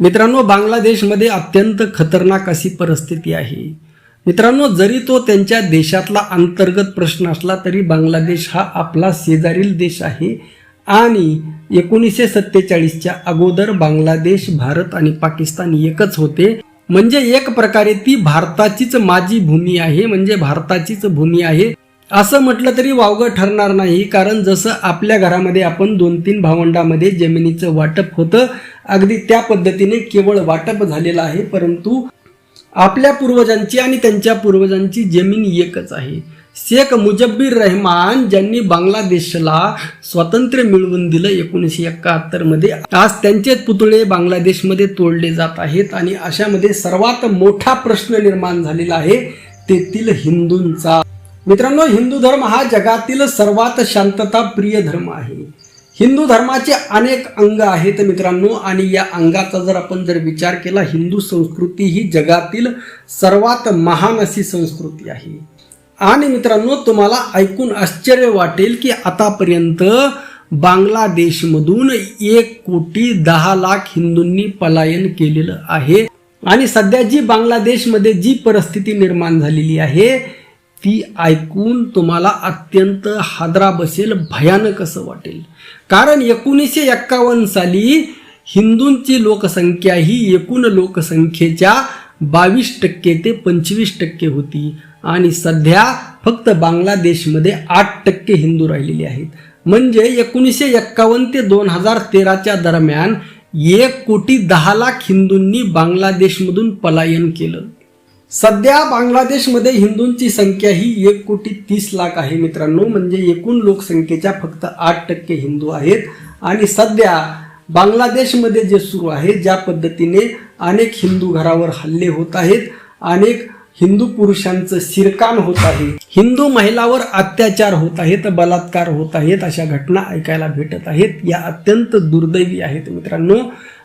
मित्रांनो बांगलादेशमध्ये अत्यंत खतरनाक अशी परिस्थिती आहे. मित्रांनो जरी तो त्यांच्या देशातला अंतर्गत प्रश्न असला तरी बांगलादेश हा आपला शेजारील देश आहे. आणि एकोणीसशे सत्तेचाळीसच्या अगोदर बांगलादेश भारत आणि पाकिस्तान एकच होते. म्हणजे एक प्रकारे ती भारताचीच माझी भूमी आहे म्हणजे भारताचीच भूमी आहे. असं म्हटलं तरी वावगं ठरणार नाही कारण जसं आपल्या घरामध्ये आपण दोन तीन भावंडामध्ये जमिनीचं वाटप होतं अगदी त्या पद्धतीने केवळ वाटप झालेलं आहे परंतु आपल्या पूर्वजांची आणि त्यांच्या पूर्वजांची जमीन एकच आहे. शेख मुजब्बीर रहमान ज्यांनी बांगलादेशला स्वातंत्र्य मिळवून दिलं एकोणीसशे एकाहत्तरमध्ये आज त्यांचे पुतळे बांगलादेशमध्ये तोडले जात आहेत आणि अशामध्ये सर्वात मोठा प्रश्न निर्माण झालेला आहे तेथील हिंदूंचा. मित्रांनो हिंदू धर्म हा जगातील सर्वात शांतता प्रिय धर्म आहे. हिंदू धर्माचे अनेक अंग आहेत मित्रांनो आणि या अंगाचा जर आपण जर विचार केला हिंदू संस्कृती ही जगातील सर्वात महान अशी संस्कृती आहे. आणि मित्रांनो तुम्हाला ऐकून आश्चर्य वाटेल की आतापर्यंत बांगलादेशमधून एक कोटी दहा लाख हिंदूंनी पलायन केलेलं आहे. आणि सध्या जी बांगलादेशमध्ये जी परिस्थिती निर्माण झालेली आहे ती ऐकून तुम्हाला अत्यंत हादरा बसेल भयानक असं वाटेल. कारण एकोणीसशे एक्कावन्न साली हिंदूंची लोकसंख्या ही एकूण लोकसंख्येच्या बावीस टक्के ते पंचवीस टक्के होती. आणि सध्या फक्त बांगलादेशमध्ये आठ टक्के हिंदू राहिलेले आहेत. म्हणजे एकोणीसशे एक्कावन्न ते दोन हजार तेराच्या दरम्यान एक कोटी दहा लाख हिंदूंनी बांगलादेशमधून पलायन केलं. सध्या बांगलादेशमध्ये हिंदूंची संख्या ही एक कोटी तीस लाख आहे मित्रांनो. म्हणजे एकूण लोकसंख्येच्या फक्त आठ टक्के हिंदू आहेत. आणि सध्या बांगलादेशमध्ये जे सुरू आहे ज्या पद्धतीने अनेक हिंदू घरावर हल्ले होत आहेत अनेक हिंदू पुरुषांचं शिरकाण होत आहे. हिंदू महिलावर अत्याचार होत आहेत बलात्कार होत आहेत अशा घटना ऐकायला भेटत आहेत. या अत्यंत दुर्दैवी आहेत मित्रांनो.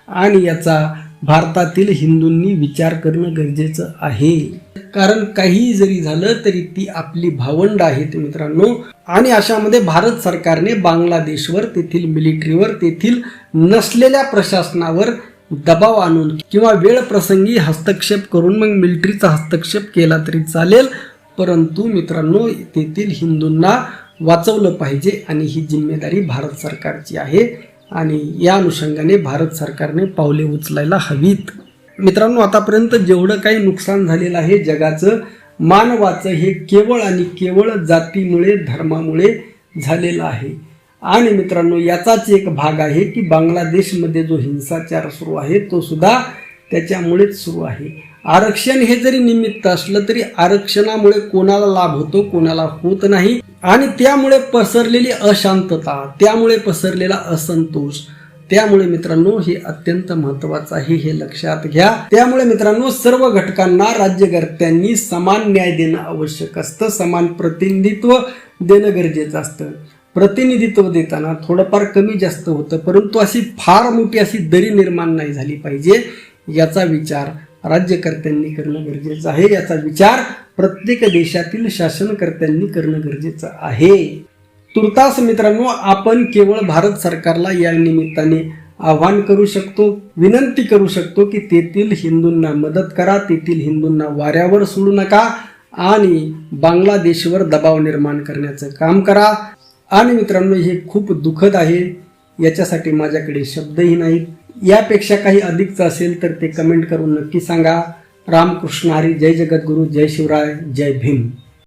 आणि याचा भारतातील हिंदूंनी विचार करणं गरजेचं आहे. कारण काही जरी झालं तरी ती आपली भावंड आहेत मित्रांनो. आणि अशामध्ये भारत सरकारने बांगलादेशवर तेथील मिलिटरीवर तेथील नसलेल्या प्रशासनावर दबाव आणून किंवा वेळ प्रसंगी हस्तक्षेप करून मग मिलिटरीचा हस्तक्षेप केला तरी चालेल. परंतु मित्रांनो तेथील हिंदूंना वाचवलं पाहिजे आणि ही जिम्मेदारी भारत सरकारची आहे. आणि या अनुषंगाने भारत सरकारने पावले उचलायला हवीत. मित्रांनो आतापर्यंत जेवढं काही नुकसान झालेलं आहे जगाचं मानवाचं हे केवळ आणि केवळ जातीमुळे धर्मामुळे झालेलं आहे. आणि मित्रांनो याचाच एक भाग आहे की बांगलादेशमध्ये जो हिंसाचार सुरू आहे तो सुद्धा त्याच्यामुळेच सुरू आहे. आरक्षण हे जरी निमित्त असलं तरी आरक्षणामुळे कोणाला लाभ होतो कोणाला होत नाही. आणि त्यामुळे पसरलेली अशांतता त्यामुळे पसरलेला असंतोष त्यामुळे मित्रांनो हे अत्यंत महत्वाचं आहे हे लक्षात घ्या. त्यामुळे मित्रांनो सर्व घटकांना राज्यकर्त्यांनी समान न्याय देणं आवश्यक असतं समान प्रतिनिधित्व देणं गरजेचं असतं. प्रतिनिधित्व देताना थोडंफार कमी जास्त होतं परंतु अशी फार मोठी अशी दरी निर्माण नाही झाली पाहिजे याचा विचार राज्यकर्त्यांनी करणं गरजेचं आहे याचा विचार प्रत्येक देशातील शासनकर्त्यांनी करणं गरजेचं आहे. तुर्तास मित्रांनो आपण केवळ भारत सरकारला या निमित्ताने आव्हान करू शकतो विनंती करू शकतो की तेथील हिंदूंना मदत करा तेथील हिंदूंना वाऱ्यावर सोडू नका आणि बांगलादेशवर दबाव निर्माण करण्याचं काम करा. आणि मित्रांनो हे खूप दुःखद आहे. याच्यासाठी माझ्याकडे शब्दही नाहीत. यापेक्षा काही अधिकचं असेल तर ते कमेंट करून नक्की सांगा. रामकृष्ण हरी जय जगद्गुरू जय शिवराय जय भीम.